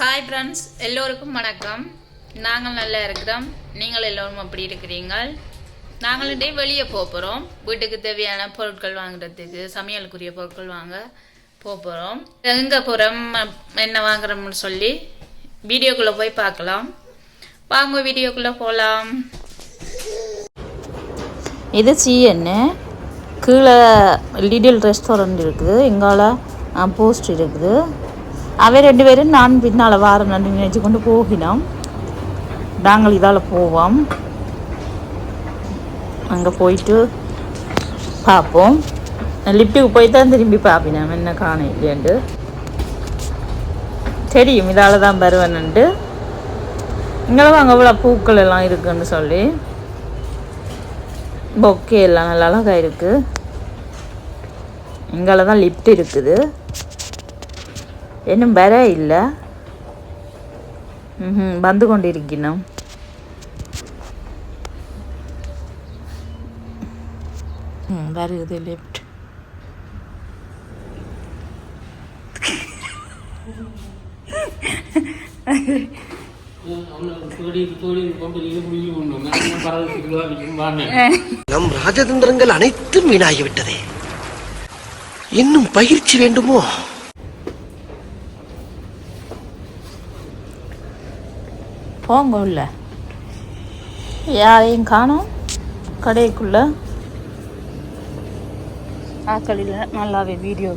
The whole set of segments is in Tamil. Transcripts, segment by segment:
ஹாய் ஃப்ரெண்ட்ஸ் எல்லோருக்கும் வணக்கம். நாங்கள் நல்லா இருக்கிறோம். நீங்கள் எல்லோரும் அப்படி இருக்கிறீங்கள் நாங்களும் இன்றைய வெளியே போக போகிறோம் வீட்டுக்கு தேவையான பொருட்கள் வாங்குறதுக்கு சமையலுக்குரிய பொருட்கள் வாங்க போக போகிறோம் எங்கே போகிறோம் என்ன வாங்குறோம்னு சொல்லி வீடியோக்குள்ளே போய் பார்க்கலாம். வாங்க வீடியோக்குள்ளே போகலாம் இது சிஎன்னு கீழே லிடில் ரெஸ்டாரண்ட் இருக்குது. எங்கால போஸ்ட் இருக்குது. அவை ரெண்டு பேரும் நான் பின்னால் வார நன்றி நினைச்சு கொண்டு போகினோம் நாங்கள் இதால் போவோம் அங்கே போயிட்டு பார்ப்போம் லிஃப்ட்டுக்கு போய் தான் திரும்பி பார்ப்பினோம் என்ன காண இல்லையாண்டு தெரியும் இதால் தான் வருவேன்னுட்டு இங்கெல்லாம் அங்கே இவ்வளோ பூக்கள் எல்லாம் இருக்குன்னு சொல்லி பொக்கே எல்லாம் நல்லா அழகாக இருக்குது இங்கே தான் லிஃப்ட் இருக்குது இன்னும் வர இல்லை ம் வந்து கொண்டிருக்கணும் ம் வருது லிஃப்ட் நம் ராஜதந்திரங்கள் அனைத்தும் வீணாகிவிட்டதே. இன்னும் பயிற்சி வேண்டுமோ? போங்க உள்ள. யாரையும் காணோம். கடைக்குள்ள. ஆக்களில் நல்லாவே வீடியோ.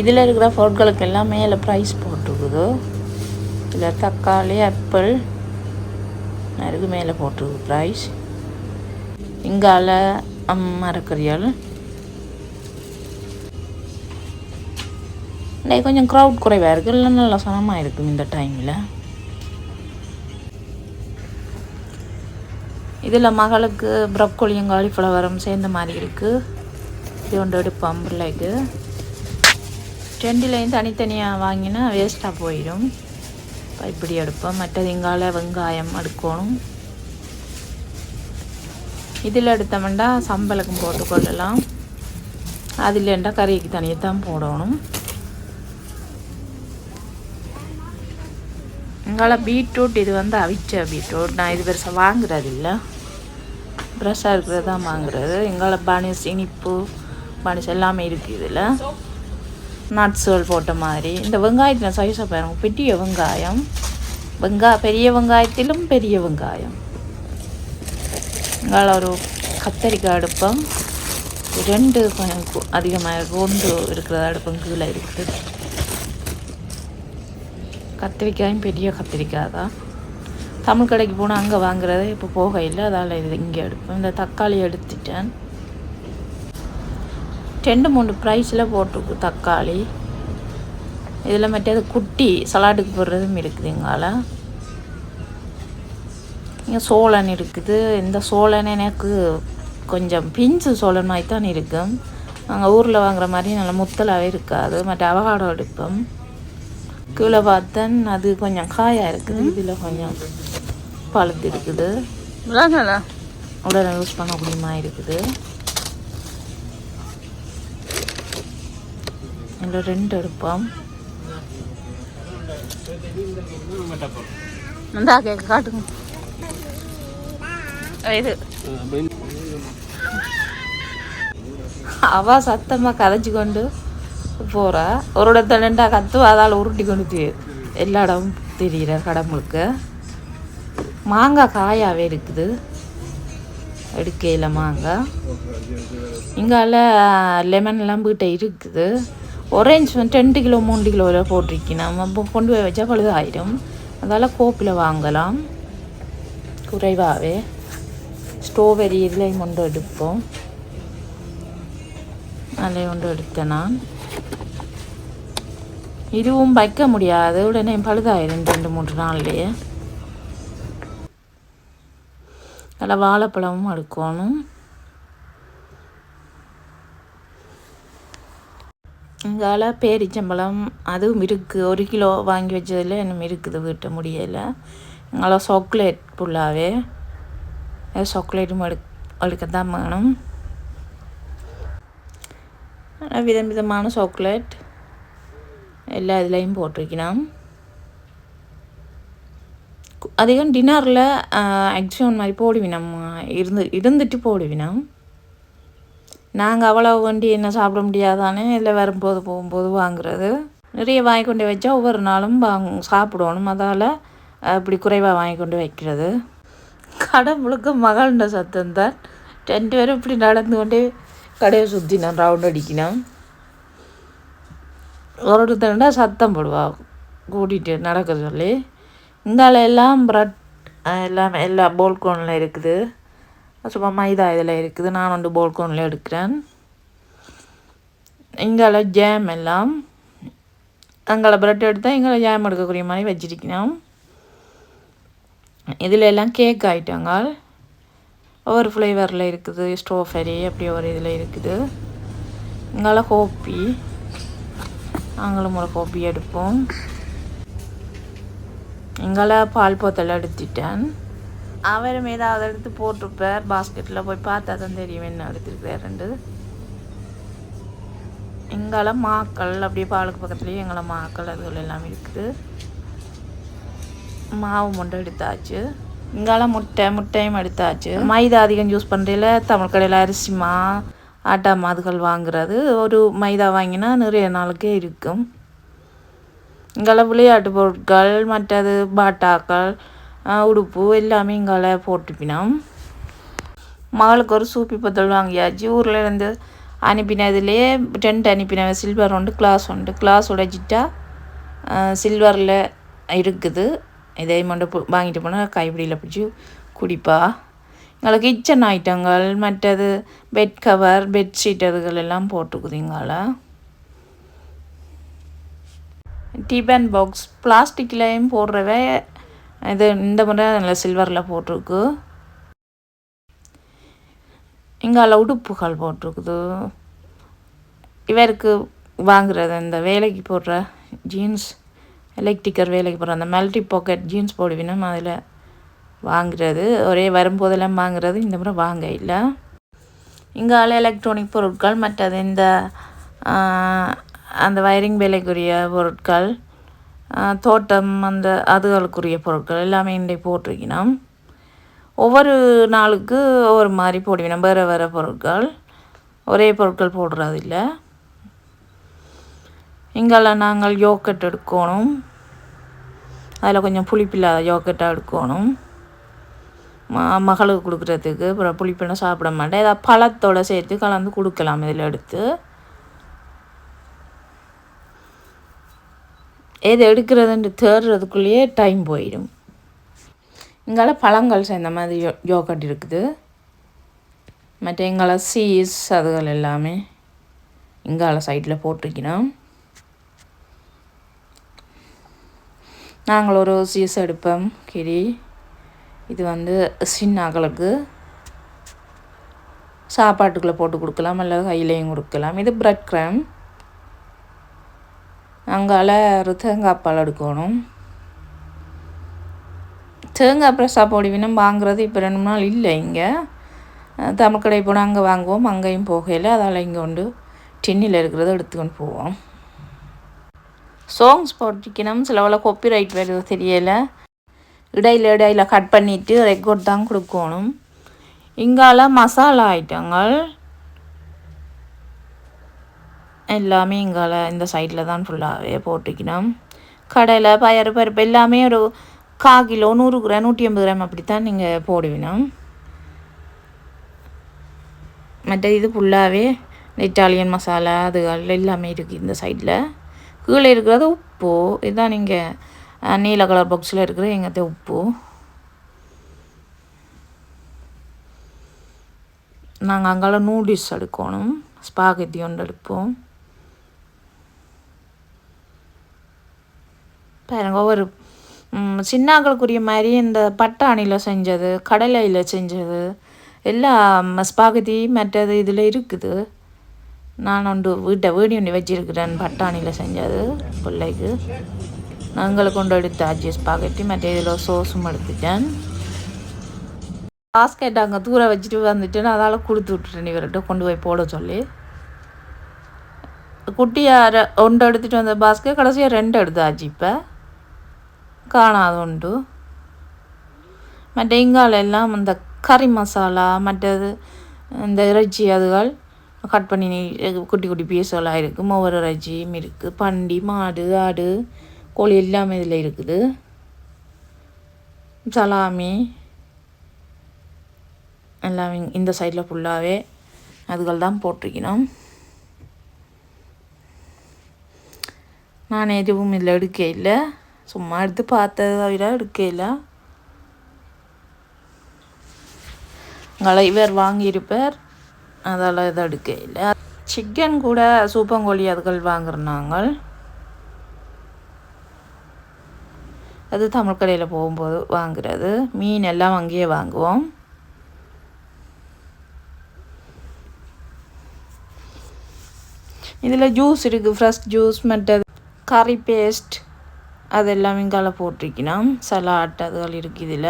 இதில் இருக்கிற பொருட்களுக்கு எல்லாம் மேலே ப்ரைஸ் போட்டிருக்குது இதில் தக்காளி ஆப்பிள் அதுக்கு மேலே போட்டிருக்கு ப்ரைஸ் இங்கால மரக்கறியால் இன்னைக்கு கொஞ்சம் க்ரௌட் குறைவாக இருக்குது இல்லை நல்லா சனமாக இருக்கும் இந்த டைமில் இதில் மகளுக்கு ப்ரொக்கோலியும் காலிஃப்ளவரும் சேர்ந்த மாதிரி இருக்குது இது ஒன்று எடுப்போம் பிள்ளைக்கு. ரெண்டுலேயும் தனித்தனியாக வாங்கினா வேஸ்ட்டாக போயிடும். இப்போ இப்படி எடுப்போம். மற்றது இங்கால வெங்காயம் எடுக்கணும். இதில் எடுத்தோம்னா சம்பளுக்கும் போட்டுக்கொள்ளலாம் இல்லைண்டா கறிக்கு தனியாக தான் போடணும். இங்கால பீட்ரூட் இது வந்து அவிச்ச பீட்ரூட். நான் இது பெருசாக வாங்குறது இல்லை ஃப்ரெஷ்ஷாக இருக்கிறது தான் வாங்குறது. எங்களால் பனிஸ் இனிப்பு பனிஸ் எல்லாமே இருக்குது இதில். நட்ஸுகள் போட்ட மாதிரி. இந்த வெங்காயத்தில் சைஸை பாருங்க. பெரிய வெங்காயம். வெங்காய பெரிய வெங்காயத்திலும் பெரிய வெங்காயம். இங்கால ஒரு கத்தரிக்காய் அடுப்பம். ரெண்டு கொஞ்சம் அதிகமாக கொண்டு இருக்கிற அடுப்பம் கீழே இருக்குது. கத்திரிக்காயும் பெரிய கத்திரிக்காய் தான். தமிழ் கடைக்கு போனால் அங்கே வாங்குறது இப்போ போக இல்லை அதால் இது இங்கே எடுப்பேன். இந்த தக்காளி எடுத்துட்டேன். ரெண்டு மூணு ப்ரைஸில் போட்டிருக்கு தக்காளி. இதில் மற்றது குட்டி சலாடுக்கு போடுறதும் இருக்குது எங்களால். இங்கே சோளன் இருக்குது. இந்த சோளன் எனக்கு கொஞ்சம் பிஞ்சு சோளன் மாதிரி தான் இருக்கும். நாங்கள் ஊரில் வாங்குற மாதிரி நல்ல முத்தலாகவே இருக்காது. மற்ற அவகாடோ எடுப்போம். கீழே பார்த்தேன் அது கொஞ்சம் காயாக இருக்குது இதில் கொஞ்சம் பழுத்து இருக்குது. உடனே யூஸ் பண்ண முடியுமா இருக்குது. இதில் ரெண்டு எடுப்போம் காட்டுங்க. இது. அவ சத்தமாக கதைச்சு கொண்டு போகிறா ஒரு இடத்துல நின்றா கத்துவா அதால் உருட்டி கொண்டு எல்லா இடமும் தெரிகிற கடமுழுக்க. மாங்காய் காயாகவே இருக்குது. எடுக்கையில் மாங்காய் இங்கால லெமன்லாம் வீட்டை இருக்குது. ஒரேஞ்ச் வந்து ரெண்டு கிலோ மூணு கிலோவில் போட்டிருக்கேன் நம்ம கொண்டு போய் வச்சா பழுதாயிடும் அதால் கோப்பில் வாங்கலாம். குறைவாகவே ஸ்ட்ராபெரி இதில் கொண்டு எடுப்போம். அதில் கொண்டு எடுத்தேன் நான். இதுவும் வைக்க முடியாது. உடனே பழுதாயிருந்து ரெண்டு மூன்று நாள்லேயே. அதில் வாழைப்பழமும் அடுக்கணும் இங்கால பேரிச்சம்பழம் அதுவும் இருக்குது ஒரு கிலோ வாங்கி வச்சதில் இன்னும் இருக்குது வீட்ட முடியலை. இங்கால சாக்லேட் ஃபுல்லாகவே சாக்லேட்டும் எடு எடுக்க தான் வேணும். விதம் விதமான சாக்லேட் எல்லா இதுலேயும் போட்டிருக்கணும் அதிகம் டின்னரில் ஆக்சுவன் மாதிரி போடுவினம் இருந்து இருந்துட்டு போடுவினம் நாங்கள் அவ்வளோ வண்டி என்ன சாப்பிட முடியாதானே இதில் வரும்போது போகும்போது வாங்குறது. நிறைய வாங்கி கொண்டு வச்சா ஒவ்வொரு நாளும் வாங் சாப்பிடணும். அதால் இப்படி குறைவாக வாங்கி கொண்டு வைக்கிறது. கடை முழுக்க மகள்ன்ற சத்தம் தான். ரெண்டு பேரும் இப்படி நடந்து கொண்டே கடையை சுற்றினோம் ரவுண்ட் அடிக்கணும் ஒரு ஒருத்தருண்டா சத்தம் போடுவா? கூட்டிகிட்டு நடக்க சொல்லி. இங்கால எல்லாம் ப்ரெட் எல்லாம் எல்லா போல்கோனில் இருக்குது. சும்மா மைதா இதில் இருக்குது. நான் வந்து போல்கோனில் எடுக்கிறேன். இங்கால ஜேம் எல்லாம். அங்கால ப்ரெட் எடுத்தால் இங்கால ஜாம் எடுக்கக்கூடிய மாதிரி வச்சிருக்கணும். இதில் எல்லாம் கேக் ஐட்டங்கள். ஒவ்வொரு ஃப்ளேவரில் இருக்குது. ஸ்ட்ராபெரி அப்படி ஒரு இதில் இருக்குது. இங்கால ஹோப்பி. நாங்களும் ஒரு கோப்பி எடுப்போம். எங்களை பால் போத்தல் எடுத்துட்டேன். அவரும் ஏதாவது எடுத்து போட்டிருப்பார். பாஸ்கெட்டில் போய் பார்த்தா தான் தெரியும் என்ன எடுத்துருக்காருண்டு எங்களை மாக்கள் அப்படியே பாலுக்கு பக்கத்துலேயே எங்களை மாக்கள் அதுகள் எல்லாம் இருக்குது. மாவு முட்டை எடுத்தாச்சு. இங்கால முட்டை முட்டையும் எடுத்தாச்சு. மைதா அதிகம் யூஸ் பண்ணுறதுல தமிழ் கடையில் அரிசிமா ஆட்டா மாதுகள் வாங்குறது. ஒரு மைதா வாங்கினா நிறைய நாளுக்கே இருக்கும். இங்கே விளையாட்டு பொருட்கள் மற்றது பாட்டாக்கள் உடுப்பு எல்லாமே இங்கே போட்டுப்பினோம். மகளுக்கு ஒரு சூப்பி பத்தல் வாங்கியாச்சு. ஊரில் இருந்து அனுப்பினதுலேயே டென்ட் அனுப்பினேன் சில்வர் உண்டு கிளாஸ் உண்டு. கிளாஸ் உடைச்சிட்டா சில்வரில் இருக்குது. இதே மட்டும் வாங்கிட்டு போனால் கைப்பிடியில் பிடிச்சி குடிப்பா. உங்களை கிச்சன் ஐட்டங்கள் மற்றது பெட் கவர் பெட்ஷீட் அதுகள் எல்லாம் போட்டுக்குது டிபன் பாக்ஸ் பிளாஸ்டிக்லேயும் போடுறவ இது இந்த முறை நல்ல சில்வரில் போட்டிருக்கு. இங்கால உடுப்புகள் போட்டிருக்குது. இவருக்கு வாங்குறது இந்த வேலைக்கு போடுற ஜீன்ஸ் எலக்ட்ரிக்கர் வேலைக்கு போடுற அந்த மல்டி பாக்கெட் ஜீன்ஸ் போடுவினும் அதில் வாங்குறது. ஒரே வரும்போதெல்லாம் வாங்குறது. இந்த முறை வாங்க இல்லை. இங்கால எலக்ட்ரானிக் பொருட்கள் மற்றது இந்த அந்த வயரிங் வேலைக்குரிய பொருட்கள் தோட்டம் அந்த அதுகளுக்குரிய பொருட்கள் எல்லாமே இன்றைக்கு போட்டிருக்கணும் ஒவ்வொரு நாளுக்கு ஒவ்வொரு மாதிரி போடுவினோம் வேறு வேறு பொருட்கள். ஒரே பொருட்கள் போடுறது இல்லை. இங்கெல்லாம் நாங்கள் யோக்கட் எடுக்கணும். அதில் கொஞ்சம் புளிப்பில்லாத யோக்கட்டாக எடுக்கணும். மகளுக்கு கொடுக்குறதுக்கு அப்புறம் புளிப்புலாம் சாப்பிட மாட்டேன். ஏதாவது பழத்தோடு சேர்த்து கலந்து கொடுக்கலாம் இதில் எடுத்து. எது எடுக்கிறதுன்ட்டு தேடுறதுக்குள்ளேயே டைம் போயிடும். இங்கால பழங்கள் சேர்ந்த மாதிரி யோ யோகட் இருக்குது. மற்ற எங்களை சீஸ் அதுகள் எல்லாமே இங்கால சைட்டில் போட்டிருக்கிறோம். நாங்கள் ஒரு சீஸ் எடுப்போம் கிரி. இது வந்து சின்ன அகலுக்கு சாப்பாட்டுக்குள்ளே போட்டு கொடுக்கலாம் அல்லது கையிலையும் கொடுக்கலாம். இது பிரெட் கிராம் அங்கால ஒரு தேங்காய் பால் எடுக்கணும். தேங்காய் பிரசா பொடிவினம் வாங்குறது இப்போ ரெண்டு நாள் இல்லை இங்கே. தமிழ் கடை போனால் அங்கே வாங்குவோம் அங்கேயும் போகையில் அதால் இங்கே கொண்டு டின்னில் இருக்கிறத எடுத்துக்கொண்டு போவோம். சாங்ஸ் போட்டிருக்கணும். சிலவள காப்பி ரைட் வருது தெரியலை. இடையில இடையில கட் பண்ணிவிட்டு ரெக்கார்ட் தான் கொடுக்கணும். இங்கால மசாலா ஐட்டங்கள் எல்லாமே இங்கால இந்த சைடில் தான் ஃபுல்லாகவே போட்டுக்கணும். கடலை பயறு பருப்பு எல்லாமே ஒரு கா கிலோ நூறு கிராம் நூற்றி ஐம்பது கிராம் அப்படித்தான் நீங்கள் போடுவினோம் மற்ற இது ஃபுல்லாகவே இட்டாலியன் மசாலா அதுகள் எல்லாமே இருக்குது இந்த சைடில் கீழே இருக்கிறது உப்பு இதுதான் நீங்கள் நீல கலர் பாக்ஸில் இருக்கிற எங்கிட்ட உப்பு. நாங்கள் அங்கால நூடுல்ஸ் எடுக்கணும். ஸ்பாகெத்தி ஒன்று எடுப்போம். பாருங்க ஒவ்வொரு சின்னாக்களுக்குரிய மாதிரி இந்த பட்டாணியில் செஞ்சது கடலையில் செஞ்சது எல்லாம் ஸ்பாகத்தி மற்றது இதில் இருக்குது. நான் ஒன்று வீட்டை வீடி ஒன்று வச்சிருக்கிறேன் பட்டாணியில் செஞ்சது பிள்ளைக்கு. நாங்கள் கொண்டு எடுத்து அஜிஸ் பாக்கெட்டி மற்ற இதில் சோஸும் எடுத்துட்டேன் பாஸ்கெட் அங்கே தூர வச்சுட்டு வந்துட்டு நான் அதால் கொடுத்து விட்டுட்டேன் இவர்கிட்ட கொண்டு போய் போட சொல்லி குட்டியார ஒன்று எடுத்துகிட்டு வந்த பாஸ்கெட் கடைசியாக ரெண்டு எடுத்தாச்சு இப்போ காணாத உண்டு மற்ற இங்கால எல்லாம் இந்த கறி மசாலா மற்றது இந்த இறைச்சி அதுகள் கட் பண்ணி குட்டி குட்டி பீஸெல்லாம் இருக்குது மோர் இறைச்சியும் இருக்குது பண்டி மாடு ஆடு கோழி எல்லாமே இதில் இருக்குது. சலாமி. எல்லாம் இந்த சைடில் ஃபுல்லாகவே அதுகள் தான் போட்டிருக்கணும். நான் எதுவும் இதில் எடுக்க இல்லை. சும்மா எடுத்து பார்த்ததை தவிர எடுக்க இல்லை. உங்களை இவர் வாங்கியிருப்பார். அதால் இதை எடுக்க இல்லை. சிக்கன் கூட சூப்பங்கோழி அதுகள் வாங்குறாங்க அது தமிழ் கடையில் போகும்போது வாங்குறது. மீன் எல்லாம் அங்கேயே வாங்குவோம். இதில் ஜூஸ் இருக்குது ஃப்ரெஷ் ஜூஸ் மற்றது கறி பேஸ்ட் அது எல்லாமே இங்கால போட்டிருக்கணும். சலாட் அதுகள் இருக்குது இதில்.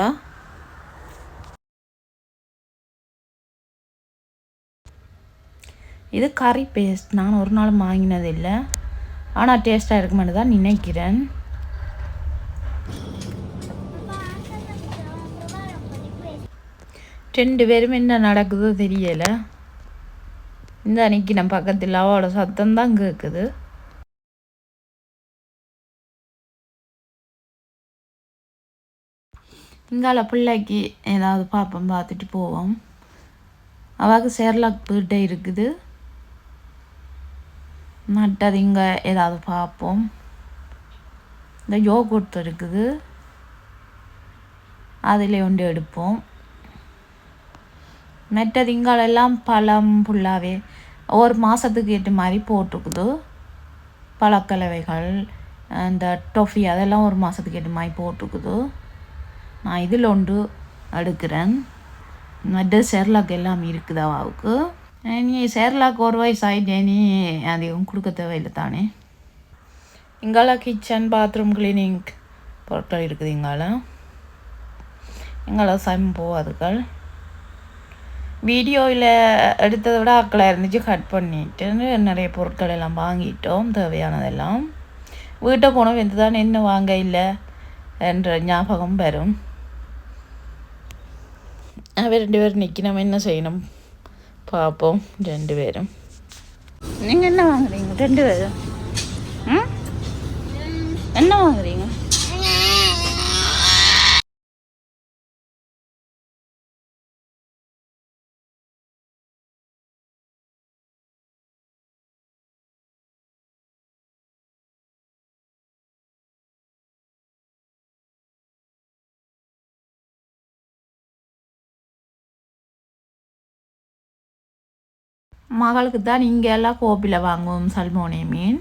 இது கறி பேஸ்ட் நான் ஒரு நாள் வாங்கினது இல்லை ஆனால் டேஸ்ட்டாக இருக்குமென்னு தான் நினைக்கிறேன். ரெண்டு பேரும் என்ன நடக்குதோ தெரியலை. இந்த அன்னைக்கு நம்ம பக்கத்தில் அவளோட சத்தம் தான் கேட்குது இங்கால பிள்ளைக்கு ஏதாவது பார்ப்போம் பார்த்துட்டு போவோம். அவாக்கு சேர்லாக் போயிட்டே இருக்குது. மற்றது இங்கே ஏதாவது பார்ப்போம் இந்த யோகurt இருக்குது. அதில் ஒன்று எடுப்போம். மற்றது திங்களெல்லாம் பழம் ஃபுல்லாகவே ஒரு மாதத்துக்கு ஏற்ற மாதிரி போட்டிருக்குது பழக்கலவைகள் அந்த டொஃபி அதெல்லாம் ஒரு மாதத்துக்கு ஏற்ற மாதிரி போட்டிருக்குது நான் இதில் ஒன்று எடுக்கிறேன். மற்ற செர்லாக் எல்லாம் இருக்குது அவாவுக்கு நீ சேர்லாக் ஒரு வயசு ஆகிட்டே நீ அதிகம் கொடுக்க தேவையில்லை தானே? இங்கால கிச்சன் பாத்ரூம் கிளீனிங் பொருட்கள் இருக்குது இங்கால. எங்களை சம்போ அதுகள். வீடியோவில் எடுத்ததை விட அக்கலாக இருந்துச்சு கட் பண்ணிட்டு நிறைய பொருட்கள் எல்லாம் வாங்கிட்டோம் தேவையானதெல்லாம். வீட்டை போனோம் வந்து தான் என்ன வாங்க இல்லை என்ற ஞாபகம் வரும். அவ ரெண்டு பேரும் நிற்கணும் என்ன செய்யணும்? பார்ப்போம் ரெண்டு பேரும். நீங்கள் என்ன வாங்குறீங்க? ரெண்டு பேரும்? ம்? என்ன வாங்குறீங்க? மகளுக்கு தான் இங்கே எல்லாம் கோப்பியில் வாங்குவோம் சல்மோனி மீன்.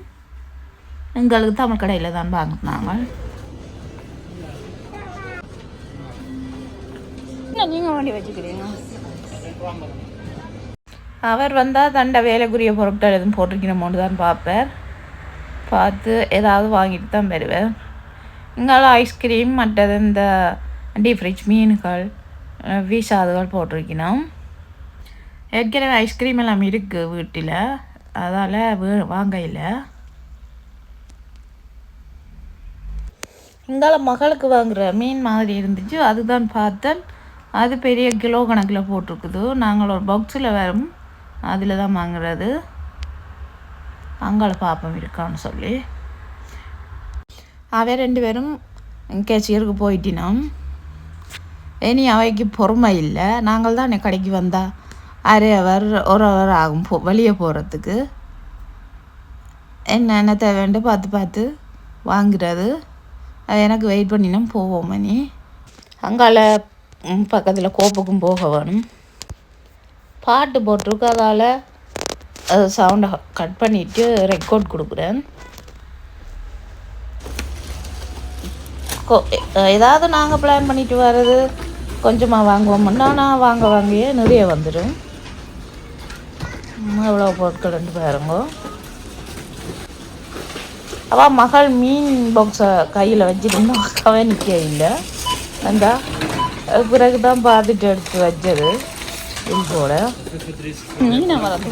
எங்களுக்கு தமிழ் கடையில் தான் வாங்கினாங்க. நீங்கள் வண்டி வச்சுக்கிறீங்க? அவர் வந்தால் தண்டை வேலைக்குரிய பொருட்கள் எதுவும் போட்டிருக்கணுமோன்னு தான் பார்ப்பார் பார்த்து ஏதாவது வாங்கிட்டு தான் வருவார் இங்கெல்லாம் ஐஸ்கிரீம் மற்றது இந்த டீப் ஃப்ரிட்ஜ் மீன்கள் வீசா அதுகள் போட்டிருக்கணும். ஏற்கனவே ஐஸ்கிரீம் எல்லாம் இருக்குது வீட்டில். அதால் வே- வாங்க இல்லை இங்கால மகளுக்கு வாங்குற மீன் மாதிரி இருந்துச்சு. அதுதான் பார்த்தேன். அது பெரிய கிலோ கணக்கில் போட்டிருக்குது. நாங்கள் ஒரு பாக்ஸில் வரும். அதில் தான் வாங்குறது. அங்கால பாப்பம் இருக்கான்னு சொல்லி. அவை ரெண்டு பேரும் கேச்சியருக்கு போயிட்டினோம். இனி அவைக்கு பொறுமை இல்லை. நாங்கள் தான் கடைக்கு வந்தா அரை அவர் ஒரு அவர் ஆகும் போ வெளியே போகிறதுக்கு என்னென்ன தேவைன்ட்டு பார்த்து பார்த்து வாங்குறது. அது எனக்கு வெயிட் பண்ணினா போவோம் மணி. அங்கால பக்கத்தில் கோப்புக்கும் போக வேணும். பாட்டு போட்டிருக்கு அதால் அது சவுண்டை கட் பண்ணிவிட்டு ரெக்கார்ட் கொடுக்குறேன். ஏதாவது நாங்கள் பிளான் பண்ணிட்டு வர்றது கொஞ்சமாக வாங்குவோம்னா நான் வாங்க வாங்கியே நிறைய வந்துடும் எவ்வளோ பொருட்கள் ரெண்டு பாருங்க. அவள் மகள் மீன் பாக்ஸை கையில் வச்சுருந்தா கவனிக்க இல்லை. அந்த பிறகு தான் பார்த்துட்டு எடுத்து வச்சது. இது போல. மீனை மறந்து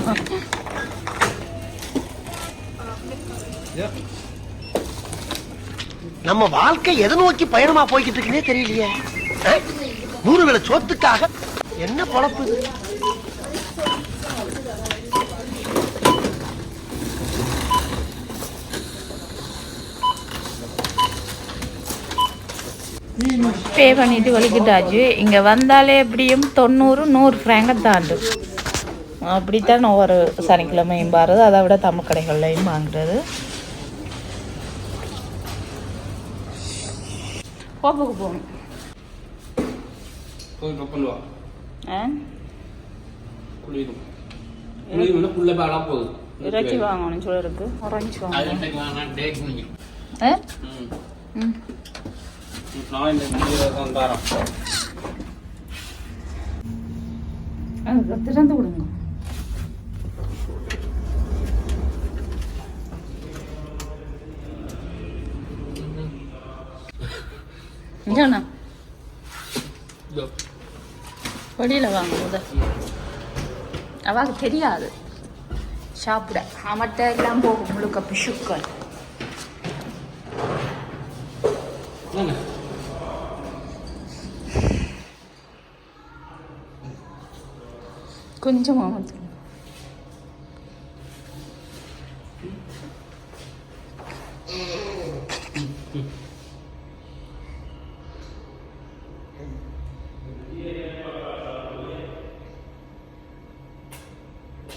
நம்ம வாழ்க்கை எதை நோக்கி பயணமா போய்கிட்டு இருக்குன்னே தெரியலையே? மூணு வேளை சோத்துக்காக என்ன பொழப்பு பே பண்ணிட்டு வலிக்கிட்டாச்சு. இங்கே வந்தாலே எப்படியும் தொண்ணூறு நூறு ஃப்ராங்க தாண்டு அப்படித்தான் ஒவ்வொரு சனிக்கிழமையும் பாருது அதை விட தமிழ் கடைகள்லையும் வாங்குறது. கோப்புக்கு போகணும். இறைச்சி வாங்கணும் சொல்லிருக்கு ஆரஞ்சு வாங்கணும் நான் இந்த வீடியோ தான் தரேன் திறந்து விடுங்க இங்கண்ணா இதோ வெளியில் வாங்க முத அவாக்கு தெரியாது சாப்பிட அவட்ட எல்லாம் போகும் முழுக்க பிஷுக்கள் కొంచెం అమర్చండి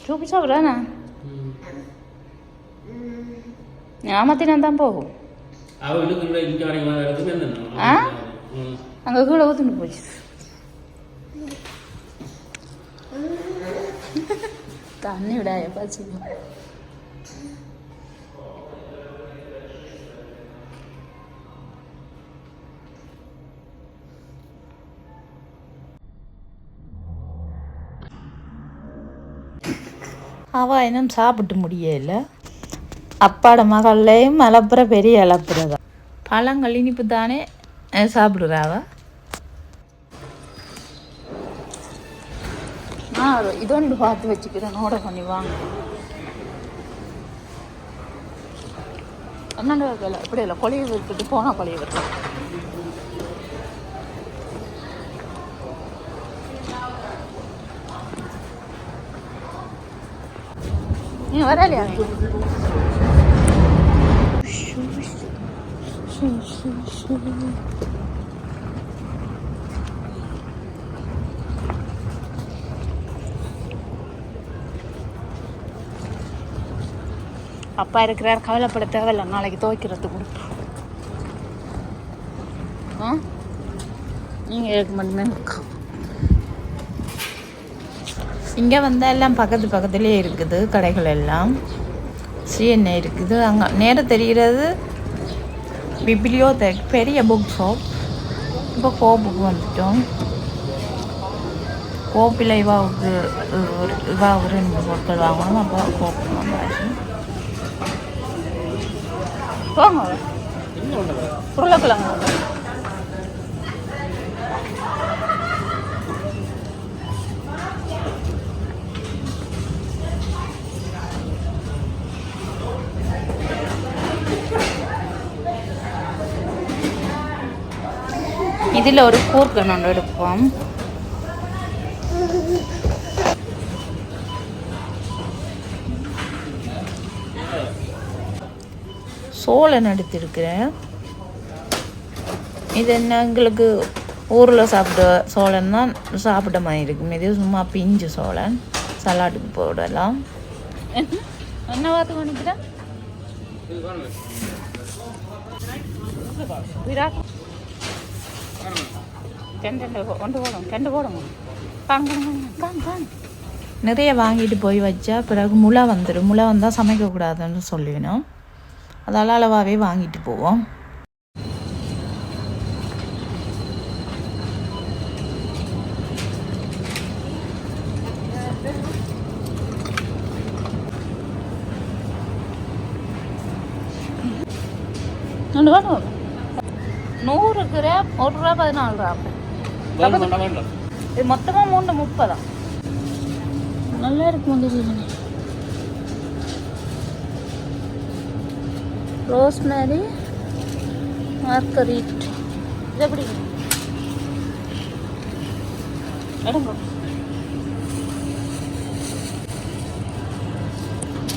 చూపించవురా ఆమె తినంత పోవు అంగ కూడా అవుతుంది పోయి தண்ணி விட எப்பாச்சு அவள் இன்னும் சாப்பிட்டு முடியல. அப்பாட மகள்லையும் மலப்புற பெரிய இழப்புறதா பழங்கள் இனிப்பு தானே சாப்பிடுறாவ நான் இதொன்று பார்த்து வச்சுக்கிறேன். நோட பண்ணி வாங்க. என்னண்டு வைக்கல இப்படி இல்லை கொலையை விட்டுட்டு போனால் கொலையை வைக்கலாம் நீ வரலையா? அப்பா இருக்கிறார் கவலைப்பட தேவையில்ல. நாளைக்கு துவைக்கிறது கொடுப்போம் ஆ? நீங்கள் இருக்க மட்டுமே இங்கே வந்தால் எல்லாம் பக்கத்து பக்கத்துலேயே இருக்குது கடைகள் எல்லாம். சிஎன்ஏ இருக்குது. அங்கே நேரம் தெரிகிறது பிபிலியோ பெரிய புக் ஷாப் இப்போ கோப்புக்கு வந்துட்டோம். கோப்பில் இவாவுக்கு ஒரு இவாவுக்கு ரெண்டு பொருட்கள் வாங்கணும். அப்போ கோப்புக்கு வந்தாச்சு. போங்க உருளைக்கிழங்கு. இதில் ஒரு கூர்கன் ஒன்று எடுப்போம். சோளன் எடுத்திருக்கிறேன் இது என்ன எங்களுக்கு ஊரில் சாப்பிட்ட சோளன் தான் சாப்பிட்ட மாதிரி இருக்கும் இது சும்மா பிஞ்சு சோளன் சலாட்டுக்கு போடலாம். என்ன பார்த்து பண்ணிக்கிறேன்? விராட் கொண்டு போடும் நிறைய வாங்கிட்டு போய் வச்சா பிறகு முளை வந்துடும் முளை வந்தால் சமைக்கக்கூடாதுன்னு சொல்லிடணும் அதால் அளவாகவே வாங்கிட்டு போவோம். நூறு கிராம் ஒரு ரூபா பதினாலு ரூபா இது மொத்தமாக மூணு முப்பதா? நல்லா இருக்கும் ரோஸ்மேரி மார்கரீட். இது எப்படி?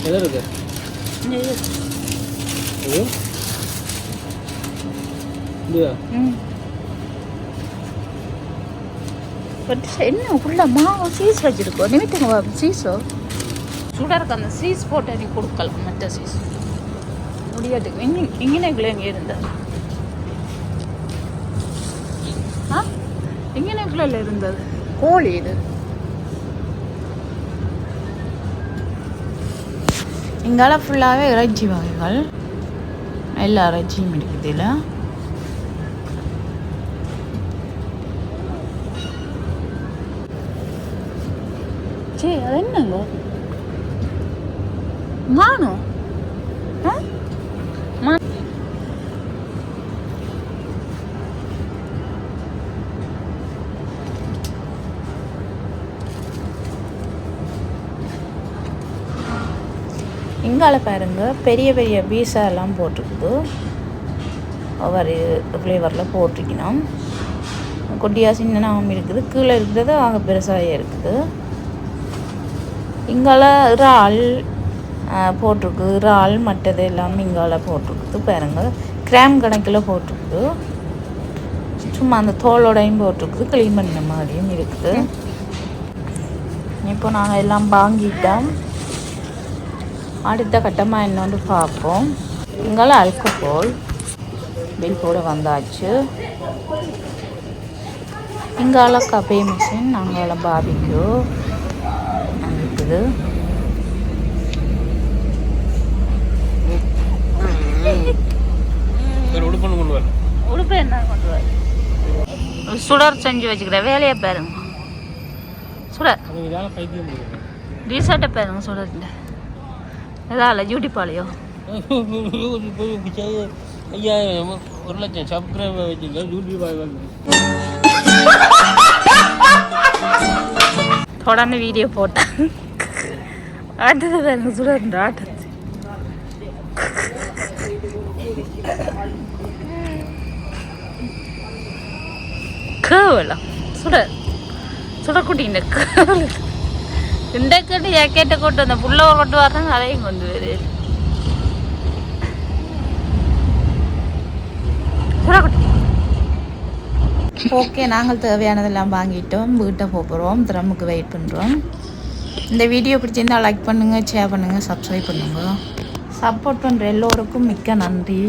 எது இருக்கு. இது. என்ன உள்ள மாவு சீஸ் வச்சிருக்கோம்? நிமித்தங்க வா சீஸோ சுடருக்கு அந்த சீஸ் போட்டு நீ கொடுக்கலாம் மற்ற சீஸ் இங்கேனேக்குள்ள எங்கே இருந்தா ஆ இங்கேனேக்குள்ள இருந்தது கோழி இது இங்கால ஃபுல்லாகவே இறைச்சி வகைகள் எல்லா இறைச்சியும் இருக்குது இல்லை சே அது என்னங்க மானோ மேலே பாருங்கள் பெரிய பெரிய பீஸா எல்லாம் போட்டிருக்குது ஒவ்வொரு ஃப்ளேவரில் போட்டிருக்கணும். குட்டியா சின்னனாகவும் இருக்குது. கீழே இருக்கிறது ஆக பெருசாக இருக்குது. இங்கால இறால் போட்டிருக்கு. இறால் மற்றது எல்லாமே இங்கால போட்டிருக்குது பாருங்கள் கிராம் கணக்கில் போட்டிருக்குது சும்மா அந்த தோலோடையும் போட்டிருக்குது. க்ளீன் பண்ண மாதிரியும் இருக்குது. இப்போ நாங்கள் எல்லாம் வாங்கிட்டோம். அடுத்த கட்டமாக என்னன்னு பார்ப்போம் இங்கால அல்கோஹோல் பில் கூட வந்தாச்சு இங்கால கபே மிஷின் அங்கால பாபிக்யூ இருக்குது உடுப்பு என்ன கொண்டு வர சுடர் செஞ்சு வச்சுக்கிற வேலையை பாருங்க சுடர் அவங்க வேலை பைத்தியம் முடியும் ரீசெண்டாக பாருங்க சுடர் ஐயா ஒரு லட்சம் சப்ஸ்கிரைபர் வச்சுங்க யூடியூப் வாங்க தொடர்ந்து வீடியோ போட்டேன். அடுத்தது பாருங்க சுடர் ஆட்டத்து கேவலம். சுட சுடக்குட்டி இந்த கேவலம் இந்த கட்டு ஜாக்கெட்டை கொண்டு அந்த புள்ளவை கொண்டு வர்றாங்க அதையும் கொண்டு ஓகே நாங்கள் தேவையானதெல்லாம் வாங்கிட்டோம். வீட்டை போகிறோம். திறமுக்கு வெயிட் பண்ணுறோம் இந்த வீடியோ பிடிச்சிருந்தால் லைக் பண்ணுங்கள் ஷேர் பண்ணுங்கள் சப்ஸ்கிரைப் பண்ணுங்கள் சப்போர்ட் பண்ணுற எல்லோருக்கும் மிக்க நன்றி.